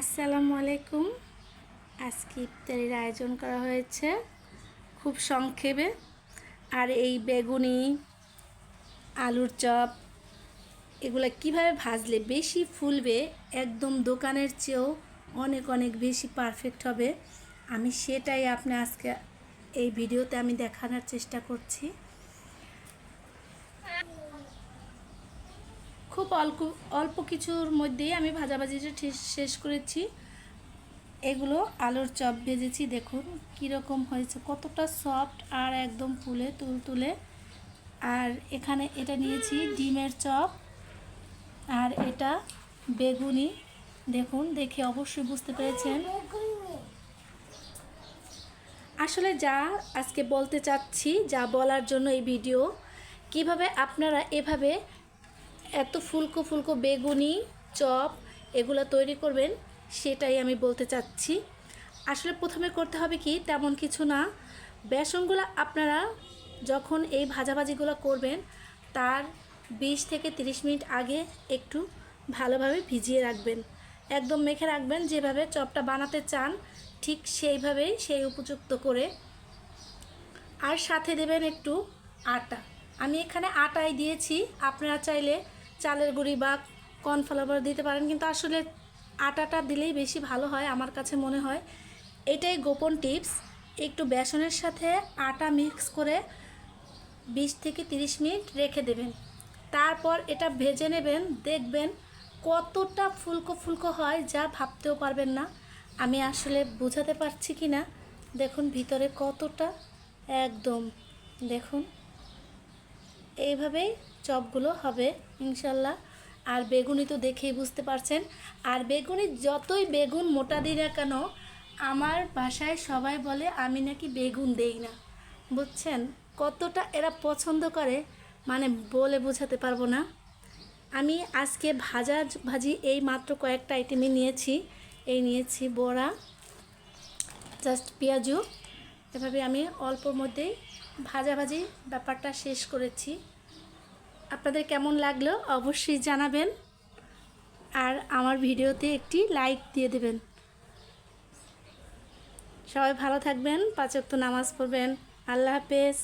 আসসালামু আলাইকুম। আজকে ইফতারির আয়োজন করা হয়েছে খুব সংক্ষেপে। আর এই বেগুনি, আলুর চপ, এগুলো কীভাবে ভাজলে বেশি ফুলবে একদম দোকানের চেয়েও অনেক অনেক বেশি পারফেক্ট হবে। আমি সেটাই আপনি আজকে এই ভিডিওতে আমি দেখানোর চেষ্টা করছি। খুব অল্প অল্প কিছুর মধ্যেই আমি ভাজাভাজিটা শেষ করেছি। এগুলো আলুর চপ ভেজেছি, দেখুন কীরকম হয়েছে, কতটা সফট আর একদম ফুলে তুল তুলে আর এখানে এটা নিয়েছি ডিমের চপ আর এটা বেগুনি। দেখুন, দেখে অবশ্যই বুঝতে পেরেছেন। আসলে যা আজকে বলতে চাচ্ছি, যা বলার জন্য এই ভিডিও, কীভাবে আপনারা এভাবে এত ফুলকো ফুলকো বেগুনি, চপ এগুলো তৈরি করবেন, সেটাই আমি বলতে চাচ্ছি। আসলে প্রথমে করতে হবে কি, তেমন কিছু না। বেসনগুলো আপনারা যখন এই ভাজাভাজিগুলো করবেন, তার বিশ থেকে 30 মিনিট আগে একটু ভালোভাবে ভিজিয়ে রাখবেন। একদম মেখে রাখবেন, যেভাবে চপটা বানাতে চান, ঠিক সেইভাবেই সেই উপযুক্ত করে। আর সাথে দেবেন একটু আটা। আমি এখানে আটাই দিয়েছি, আপনারা চাইলে চালের গুঁড়ি বা কর্নফ্লাওয়ার দিতে পারেন, কিন্তু আসলে আটাটা দিলেই বেশি ভালো হয় আমার কাছে মনে হয়। এটাই গোপন টিপস। একটু বেসনের সাথে আটা মিক্স করে বিশ থেকে তিরিশ মিনিট রেখে দেবেন। তারপর এটা ভেজে নেবেন, দেখবেন কতটা ফুলকো ফুলকো হয় যা ভাবতেও পারবেন না। আমি আসলে বোঝাতে পারছি কি না দেখুন ভিতরে কতটা, একদম, দেখুন। এইভাবেই চপগুলো হবে, ইনশাল্লাহ। আর বেগুনি তো দেখেই বুঝতে পারছেন। আর বেগুনি যতই বেগুন মোটা দিই না কেন, আমার বাসায় সবাই বলে, আমি নাকি বেগুন দেই না। বুঝছেন? কতটা এরা পছন্দ করে মানে বলে বোঝাতে পারব না। আমি আজকে ভাজা ভাজি এই মাত্র কয়েকটা আইটেমই নিয়েছি। এই নিয়েছি বড়া, জাস্ট পেঁয়াজু। এভাবে আমি অল্পর মধ্যেই ভাজাভাজি ব্যাপারটা শেষ করেছি। আপনাদের কেমন লাগল অবশ্যই জানাবেন। আর আমার ভিডিওতে একটি লাইক দিয়ে দেবেন। সবাই ভালো থাকবেন পাঁচক্ত নামাজ পড়বেন। আল্লাহ হাফেজ।